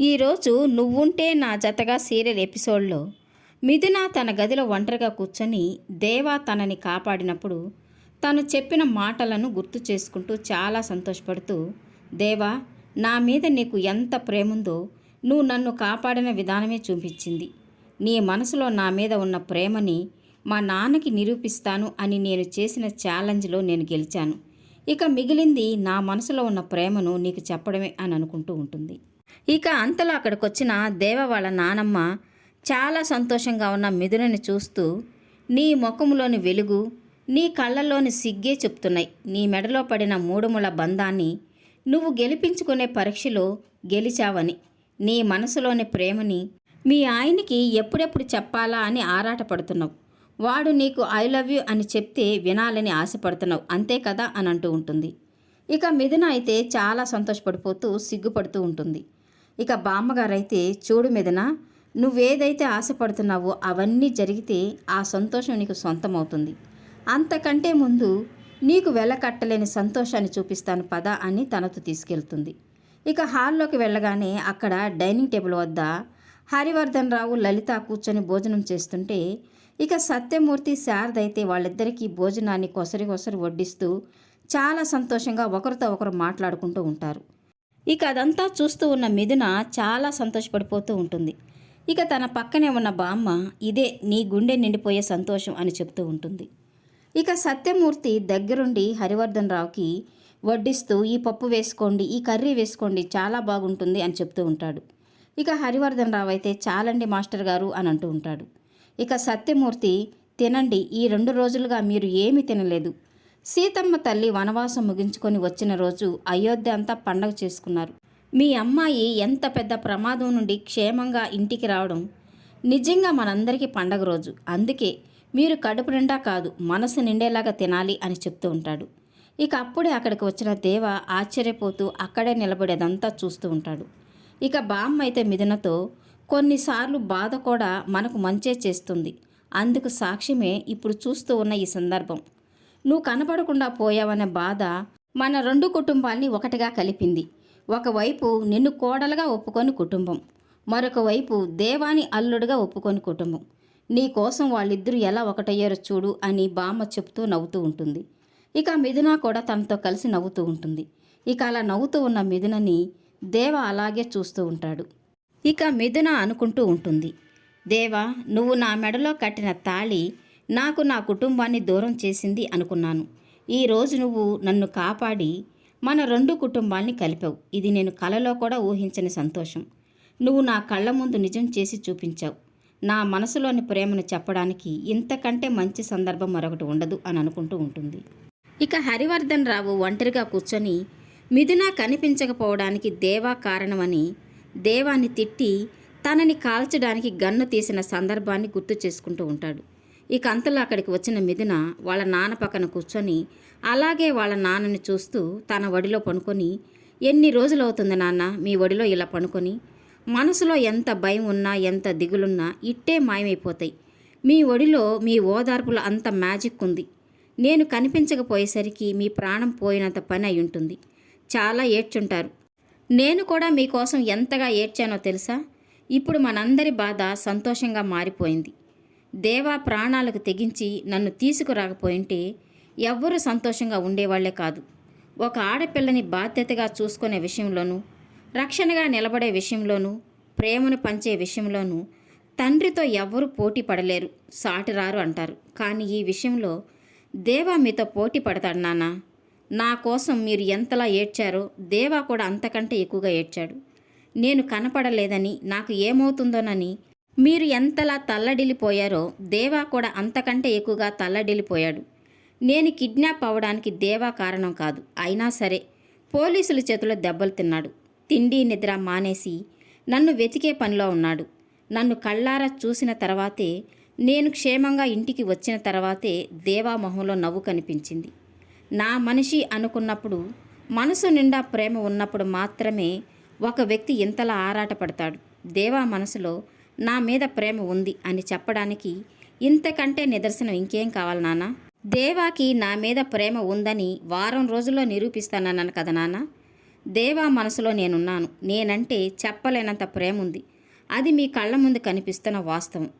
ఈరోజు నువ్వుంటే నా జతగా సీరియల్ ఎపిసోడ్లో. మిథున తన గదిలో ఒంటరిగా కూర్చొని దేవా తనని కాపాడినప్పుడు తను చెప్పిన మాటలను గుర్తు చేసుకుంటూ చాలా సంతోషపడుతూ దేవా నా మీద నీకు ఎంత ప్రేముందో నువ్వు నన్ను కాపాడిన విధానమే చూపించింది. నీ మనసులో నా మీద ఉన్న ప్రేమని మా నాన్నకి నిరూపిస్తాను అని నేను చేసిన ఛాలెంజ్లో నేను గెలిచాను. ఇక మిగిలింది నా మనసులో ఉన్న ప్రేమను నీకు చెప్పడమే అని అనుకుంటూ ఉంటుంది. ఇక అంతలో అక్కడికి వచ్చిన దేవ వాళ్ళ నానమ్మ చాలా సంతోషంగా ఉన్న మిథునని చూస్తూ నీ ముఖములోని వెలుగు నీ కళ్ళల్లోని సిగ్గే చెప్తున్నాయి. నీ మెడలో పడిన మూడుముల బంధాన్ని నువ్వు గెలిపించుకునే పరీక్షలో గెలిచావని. నీ మనసులోని ప్రేమని మీ ఆయనకి ఎప్పుడెప్పుడు చెప్పాలా అని ఆరాటపడుతున్నావు. వాడు నీకు ఐ లవ్ యూ అని చెప్తే వినాలని ఆశపడుతున్నావు. అంతే కదా? అని అంటూ ఉంటుంది. ఇక మిథున అయితే చాలా సంతోషపడిపోతూ సిగ్గుపడుతూ ఉంటుంది. ఇక బామ్మగారైతే చూడు మీదన నువ్వేదైతే ఆశపడుతున్నావో అవన్నీ జరిగితే ఆ సంతోషం నీకు సొంతమవుతుంది. అంతకంటే ముందు నీకు వెళ్ళకట్టలేని సంతోషాన్ని చూపిస్తాను పద అని తనతో తీసుకెళ్తుంది. ఇక హాల్లోకి వెళ్ళగానే అక్కడ డైనింగ్ టేబుల్ వద్ద హరివర్ధన్ రావు లలిత కూర్చొని భోజనం చేస్తుంటే ఇక సత్యమూర్తి శారద అయితే వాళ్ళిద్దరికీ భోజనాన్ని కొసరి కొసరి వడ్డిస్తూ చాలా సంతోషంగా ఒకరితో ఒకరు మాట్లాడుకుంటూ ఉంటారు. ఇక అదంతా చూస్తూ ఉన్న మిథున చాలా సంతోషపడిపోతూ ఉంటుంది. ఇక తన పక్కనే ఉన్న బామ్మ ఇదే నీ గుండె నిండిపోయే సంతోషం అని చెప్తూ ఉంటుంది. ఇక సత్యమూర్తి దగ్గరుండి హరివర్ధన్ రావుకి వడ్డిస్తూ ఈ పప్పు వేసుకోండి ఈ కర్రీ వేసుకోండి చాలా బాగుంటుంది అని చెప్తూ ఉంటాడు. ఇక హరివర్ధన్ రావు అయితే చాలండి మాస్టర్ గారు అని అంటూ ఉంటాడు. ఇక సత్యమూర్తి తినండి ఈ రెండు రోజులుగా మీరు ఏమీ తినలేదు. సీతమ్మ తల్లి వనవాసం ముగించుకొని వచ్చిన రోజు అయోధ్య అంతా పండగ చేసుకున్నారు. మీ అమ్మాయి ఎంత పెద్ద ప్రమాదం నుండి క్షేమంగా ఇంటికి రావడం నిజంగా మనందరికీ పండగ రోజు. అందుకే మీరు కడుపు నిండా కాదు మనసు నిండేలాగా తినాలి అని చెప్తూ ఉంటాడు. ఇక అప్పుడే అక్కడికి వచ్చిన దేవ ఆశ్చర్యపోతూ అక్కడే నిలబడేదంతా చూస్తూ ఉంటాడు. ఇక బామ్మ అయితే మిథునతో కొన్నిసార్లు బాధ కూడా మనకు మంచే చేస్తుంది. అందుకు సాక్ష్యమే ఇప్పుడు చూస్తూ ఉన్న ఈ సందర్భం. నువ్వు కనపడకుండా పోయావనే బాధ మన రెండు కుటుంబాల్ని ఒకటిగా కలిపింది. ఒకవైపు నిన్ను కోడలుగా ఒప్పుకొని కుటుంబం మరొక వైపు దేవాని అల్లుడుగా ఒప్పుకొని కుటుంబం. నీ కోసం వాళ్ళిద్దరూ ఎలా ఒకటయ్యారో చూడు అని బామ్మ చెప్తూ నవ్వుతూ ఉంటుంది. ఇక మిథున కూడా తనతో కలిసి నవ్వుతూ ఉంటుంది. ఇక అలా నవ్వుతూ ఉన్న మిథునని దేవ అలాగే చూస్తూ ఉంటాడు. ఇక మిథున అనుకుంటూ ఉంటుంది. దేవా నువ్వు నా మెడలో కట్టిన తాళి నాకు నా కుటుంబాన్ని దూరం చేసింది అనుకున్నాను. ఈరోజు నువ్వు నన్ను కాపాడి మన రెండు కుటుంబాల్ని కలిపావు. ఇది నేను కలలో కూడా ఊహించని సంతోషం. నువ్వు నా కళ్ళ ముందు నిజం చేసి చూపించావు. నా మనసులోని ప్రేమను చెప్పడానికి ఇంతకంటే మంచి సందర్భం మరొకటి ఉండదు అని అనుకుంటూ ఉంటుంది. ఇక హరివర్ధన్ రావు ఒంటరిగా కూర్చొని మిథున కనిపించకపోవడానికి దేవా కారణమని దేవాన్ని తిట్టి తనని కాల్చడానికి గన్ను తీసిన సందర్భాన్ని గుర్తు చేసుకుంటూ ఉంటాడు. ఇక అంతలో అక్కడికి వచ్చిన మిథున వాళ్ళ నాన్న పక్కన కూర్చొని అలాగే వాళ్ళ నాన్నని చూస్తూ తన వడిలో పనుకొని ఎన్ని రోజులు అవుతుంది నాన్న మీ వడిలో ఇలా పనుకొని? మనసులో ఎంత భయం ఉన్నా ఎంత దిగులున్నా ఇట్టే మాయమైపోతాయి. మీ ఒడిలో మీ ఓదార్పులో అంత మ్యాజిక్ ఉంది. నేను కనిపించకపోయేసరికి మీ ప్రాణం పోయినంత పని అయి ఉంటుంది. చాలా ఏడ్చుంటారు. నేను కూడా మీకోసం ఎంతగా ఏడ్చానో తెలుసా? ఇప్పుడు మనందరి బాధ సంతోషంగా మారిపోయింది. దేవా ప్రాణాలకు తెగించి నన్ను తీసుకురాకపోయింటే ఎవ్వరూ సంతోషంగా ఉండేవాళ్ళే కాదు. ఒక ఆడపిల్లని బాధ్యతగా చూసుకునే విషయంలోనూ రక్షణగా నిలబడే విషయంలోనూ ప్రేమను పంచే విషయంలోనూ తండ్రితో ఎవ్వరూ పోటీ పడలేరు సాటిరారు అంటారు. కానీ ఈ విషయంలో దేవా మీతో పోటీ పడతాడు నాన్న. నా కోసం మీరు ఎంతలా ఏడ్చారో దేవా కూడా అంతకంటే ఎక్కువగా ఏడ్చాడు. నేను కనపడలేదని నాకు ఏమవుతుందోనని మీరు ఎంతలా తల్లడిల్లిపోయారో దేవా కూడా అంతకంటే ఎక్కువగా తల్లడిల్లిపోయాడు. నేను కిడ్నాప్ అవ్వడానికి దేవా కారణం కాదు. అయినా సరే పోలీసుల చేతిలో దెబ్బలు తిన్నాడు. తిండి నిద్ర మానేసి నన్ను వెతికే పనిలో ఉన్నాడు. నన్ను కళ్ళారా చూసిన తర్వాతే నేను క్షేమంగా ఇంటికి వచ్చిన తర్వాతే దేవా మొహంలో నవ్వు కనిపించింది. నా మనిషి అనుకున్నప్పుడు మనసు నిండా ప్రేమ ఉన్నప్పుడు మాత్రమే ఒక వ్యక్తి ఇంతలా ఆరాటపడతాడు. దేవా మనసులో నా మీద ప్రేమ ఉంది అని చెప్పడానికి ఇంతకంటే నిదర్శనం ఇంకేం కావాలి నాన్న? దేవాకి నా మీద ప్రేమ ఉందని వారం రోజుల్లో నిరూపిస్తానన్నాను కదా నాన్న? దేవా మనసులో నేనున్నాను. నేనంటే చెప్పలేనంత ప్రేమ ఉంది. అది మీ కళ్ళ ముందు కనిపిస్తున్న వాస్తవం.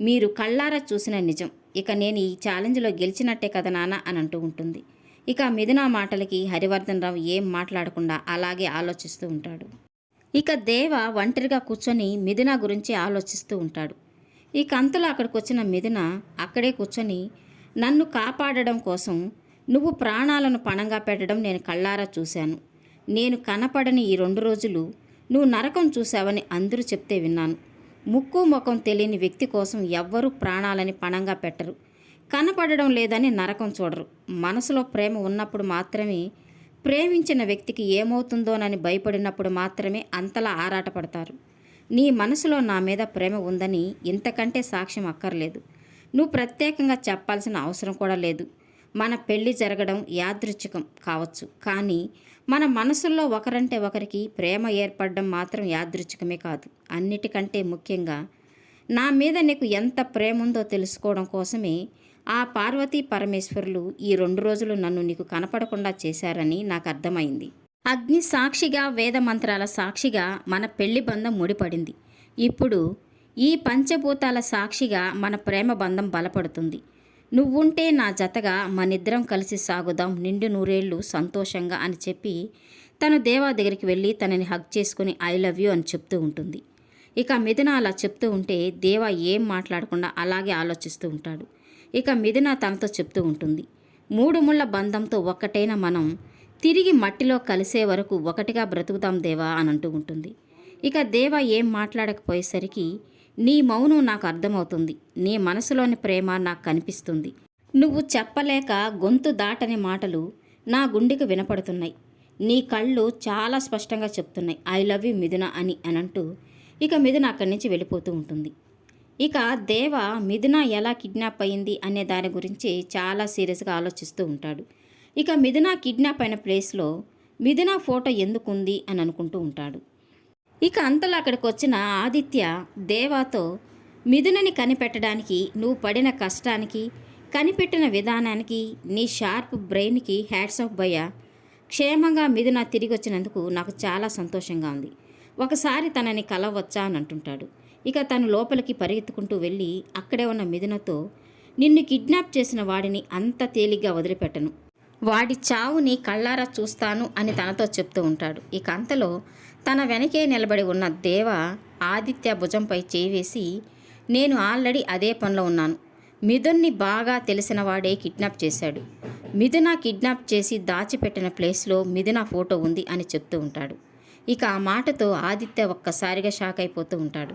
మీరు కళ్ళారా చూసిన నిజం. ఇక నేను ఈ ఛాలెంజ్లో గెలిచినట్టే కదా నాన్న అని అంటూ ఉంటుంది. ఇక మిథున మాటలకి హరివర్ధన్ రావు ఏం మాట్లాడకుండా అలాగే ఆలోచిస్తూ ఉంటాడు. ఇక దేవ ఒంటరిగా కూర్చొని మిథున గురించి ఆలోచిస్తూ ఉంటాడు. ఈ కంతలో అక్కడికి వచ్చిన మిథున అక్కడే కూర్చొని నన్ను కాపాడడం కోసం నువ్వు ప్రాణాలను పణంగా పెట్టడం నేను కళ్ళారా చూశాను. నేను కనపడని ఈ రెండు రోజులు నువ్వు నరకం చూశావని అందరూ చెప్తే విన్నాను. ముక్కు ముఖం తెలియని వ్యక్తి కోసం ఎవ్వరూ ప్రాణాలని పణంగా పెట్టరు. కనపడడం లేదని నరకం చూడరు. మనసులో ప్రేమ ఉన్నప్పుడు మాత్రమే ప్రేమించిన వ్యక్తికి ఏమవుతుందోనని భయపడినప్పుడు మాత్రమే అంతలా ఆరాటపడతారు. నీ మనసులో నా మీద ప్రేమ ఉందని ఇంతకంటే సాక్ష్యం అక్కర్లేదు. నువ్వు ప్రత్యేకంగా చెప్పాల్సిన అవసరం కూడా లేదు. మన పెళ్ళి జరగడం యాదృచ్ఛికం కావచ్చు. కానీ మన మనసుల్లో ఒకరంటే ఒకరికి ప్రేమ ఏర్పడడం మాత్రం యాదృచ్ఛికమే కాదు. అన్నిటికంటే ముఖ్యంగా నా మీద నీకు ఎంత ప్రేమ ఉందో తెలుసుకోవడం కోసమే ఆ పార్వతీ పరమేశ్వరులు ఈ రెండు రోజులు నన్ను నీకు కనపడకుండా చేశారని నాకు అర్థమైంది. అగ్ని సాక్షిగా వేద మంత్రాల సాక్షిగా మన పెళ్ళి బంధం ముడిపడింది. ఇప్పుడు ఈ పంచభూతాల సాక్షిగా మన ప్రేమ బంధం బలపడుతుంది. నువ్వుంటే నా జతగా మనిద్దరం కలిసి సాగుదాం నిండు నూరేళ్ళు సంతోషంగా అని చెప్పి తను దేవా దగ్గరికి వెళ్ళి తనని హగ్ చేసుకుని ఐ లవ్ యూ అని చెప్తూ ఉంటుంది. ఇక మిథున అలా చెప్తూ ఉంటే దేవా ఏం మాట్లాడకుండా అలాగే ఆలోచిస్తూ ఉంటాడు. ఇక మిథున తనతో చెప్తూ ఉంటుంది. మూడు ముళ్ళ బంధంతో ఒక్కటైన మనం తిరిగి మట్టిలో కలిసే వరకు ఒకటిగా బ్రతుకుతాం దేవా అని అంటూ ఉంటుంది. ఇక దేవ ఏం మాట్లాడకపోయేసరికి నీ మౌనం నాకు అర్థమవుతుంది. నీ మనసులోని ప్రేమ నాకు కనిపిస్తుంది. నువ్వు చెప్పలేక గొంతు దాటని మాటలు నా గుండెకు వినపడుతున్నాయి. నీ కళ్ళు చాలా స్పష్టంగా చెప్తున్నాయి. ఐ లవ్ యూ మిథున అని అనంటూ ఇక మిథున అక్కడి నుంచి వెళ్ళిపోతూ ఉంటుంది. ఇక దేవ మిథున ఎలా కిడ్నాప్ అయింది అనే దాని గురించి చాలా సీరియస్గా ఆలోచిస్తూ ఉంటాడు. ఇక మిథున కిడ్నాప్ అయిన ప్లేస్లో మిథున ఫోటో ఎందుకుంది అని అనుకుంటూ ఉంటాడు. ఇక అంతలో అక్కడికి వచ్చిన ఆదిత్య దేవాతో మిథునని కనిపెట్టడానికి నువ్వు పడిన కష్టానికి కనిపెట్టిన విధానానికి నీ షార్ప్ బ్రెయిన్కి హ్యాట్స్ ఆఫ్ భయ క్షేమంగా మిథున తిరిగి వచ్చినందుకు నాకు చాలా సంతోషంగా ఉంది. ఒకసారి తనని కలవచ్చా అని అంటుంటాడు. ఇక తను లోపలికి పరిగెత్తుకుంటూ వెళ్ళి అక్కడే ఉన్న మిథునతో నిన్ను కిడ్నాప్ చేసిన వాడిని అంత తేలిగ్గా వదిలిపెట్టను. వాడి చావుని కళ్ళారా చూస్తాను అని తనతో చెప్తూ ఉంటాడు. ఇక అంతలో తన వెనకే నిలబడి ఉన్న దేవ ఆదిత్య భుజంపై చేవేసి నేను ఆల్రెడీ అదే పనిలో ఉన్నాను. మిథున్ని బాగా తెలిసిన వాడే కిడ్నాప్ చేశాడు. మిథున కిడ్నాప్ చేసి దాచిపెట్టిన ప్లేస్లో మిథున ఫోటో ఉంది అని చెప్తూ ఉంటాడు. ఇక ఆ మాటతో ఆదిత్య ఒక్కసారిగా షాక్ అయిపోతూ ఉంటాడు.